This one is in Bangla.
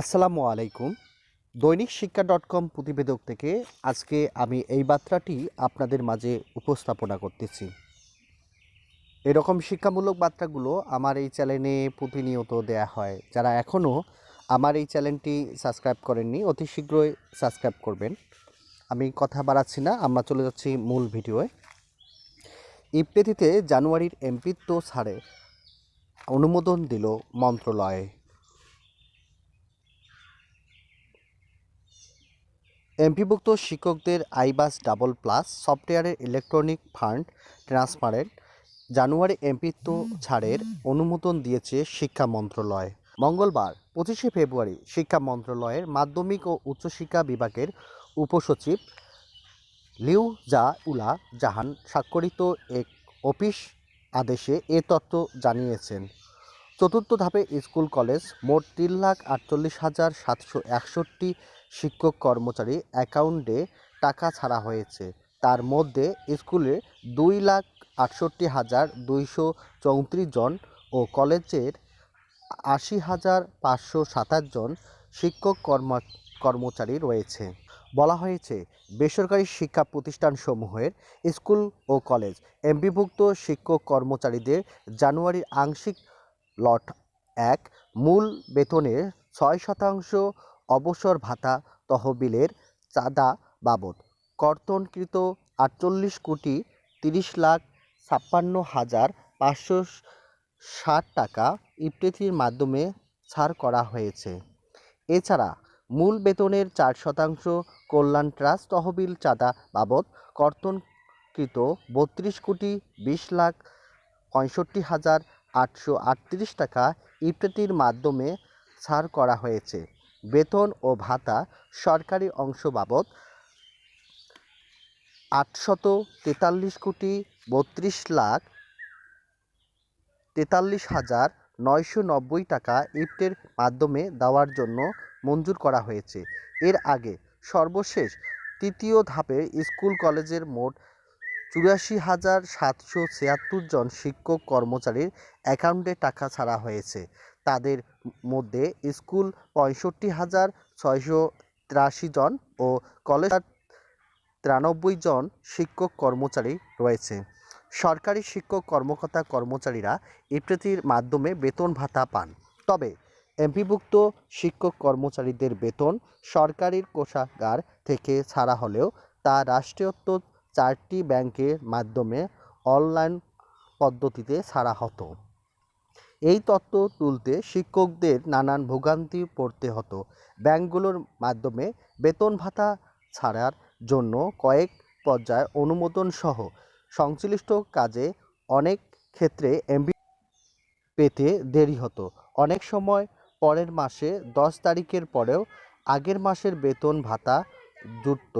আসসালামু আলাইকুম। দৈনিক শিক্ষা ডট কম প্রতিবেদক থেকে আজকে আমি এই বার্তাটি আপনাদের মাঝে উপস্থাপনা করতেছি। এরকম শিক্ষামূলক বার্তাগুলো আমার এই চ্যানেলে প্রতিনিয়ত দেয়া হয়। যারা এখনও আমার এই চ্যানেলটি সাবস্ক্রাইব করেননি, অতি শীঘ্রই সাবস্ক্রাইব করবেন। আমি কথা বাড়াচ্ছি না, আমরা চলে যাচ্ছি মূল ভিডিওয়ে। ইপ্রেতিতে জানুয়ারির এমপিত্ব ছাড়ে অনুমোদন দিল মন্ত্রণালয়। এমপিভুক্ত শিক্ষকদের আইবাস ডাবল প্লাস সফটওয়্যারের ইলেকট্রনিক ফান্ড ট্রান্সপারেন্ট জানুয়ারি এমপিত্ব ছাড়ের অনুমোদন দিয়েছে শিক্ষা মন্ত্রণালয়। মঙ্গলবার, পঁচিশে ফেব্রুয়ারি, শিক্ষা মন্ত্রণালয়ের মাধ্যমিক ও উচ্চশিক্ষা বিভাগের উপসচিব লিউ জা উলা জাহান স্বাক্ষরিত এক অফিস আদেশে এ তথ্য জানিয়েছেন। চতুর্থ ধাপে স্কুল কলেজ, মোট তিন লাখ আটচল্লিশ হাজার সাতশো একষট্টি শিক্ষক কর্মচারী অ্যাকাউন্টে টাকা ছাড়া হয়েছে। তার মধ্যে স্কুলে দুই লাখ আটষট্টি হাজার দুইশো চৌত্রিশ জন ও কলেজের আশি হাজার পাঁচশো সাতাশ জন শিক্ষক কর্ম, কর্মচারী রয়েছে। বলা হয়েছে, বেসরকারি শিক্ষা প্রতিষ্ঠানসমূহের স্কুল ও কলেজ এমপিভুক্ত শিক্ষক কর্মচারীদের জানুয়ারির আংশিক লট এক, মূল বেতনের ছয় শতাংশ অবসর ভাতা তহবিলের চাঁদা বাবদ। কর্তনকৃত আটচল্লিশ কোটি তিরিশ লাখ ছাপ্পান্ন হাজার পাঁচশো ষাট টাকা ইফতেতির মাধ্যমে ছাড় করা হয়েছে। এছাড়া মূল বেতনের চার শতাংশ কল্যাণ ট্রাস্ট তহবিল চাঁদা বাবদ। কর্তনকৃত বত্রিশ কোটি বিশ লাখ পঁয়ষট্টি হাজার আটশো আটত্রিশ টাকা ইফতেতির মাধ্যমে ছাড় করা হয়েছে। বেতন ও ভাতা সরকারি অংশ বাবদ আটশত তেতাল্লিশ কোটি বত্রিশ লাখ তেতাল্লিশ হাজার নয়শো নব্বই টাকা ইফটের মাধ্যমে দেওয়ার জন্য মঞ্জুর করা হয়েছে। এর আগে সর্বশেষ তৃতীয় ধাপে স্কুল কলেজের মোট চুরাশি হাজার সাতশো ছিয়াত্তর জন শিক্ষক কর্মচারীর অ্যাকাউন্টে টাকা ছাড়া হয়েছে। তাদের মধ্যে স্কুল পঁয়ষট্টি হাজার ছয়শো তিরাশি জন ও কলেজ তিরানব্বই জন শিক্ষক কর্মচারী রয়েছে। সরকারি শিক্ষক কর্মকর্তা কর্মচারীরা ইপ্রেতির মাধ্যমে বেতন ভাতা পান। তবে এমপিভুক্ত শিক্ষক কর্মচারীদের বেতন সরকারি কোষাগার থেকে ছাড়া হলেও তা রাষ্ট্রীয়ত্ব চারটি ব্যাংকের মাধ্যমে অনলাইন পদ্ধতিতে ছাড়া হতো। এই তথ্য তুলতে শিক্ষকদের নানান ভোগান্তি পড়তে হতো। ব্যাংকগুলোর মাধ্যমে বেতন ভাতা ছাড়ার জন্য কয়েক পর্যায়ে অনুমোদন সহ সংশ্লিষ্ট কাজে অনেক ক্ষেত্রে এমবি পেতে দেরি হতো। অনেক সময় পরের মাসে দশ তারিখের পরেও আগের মাসের বেতন ভাতা জুটত।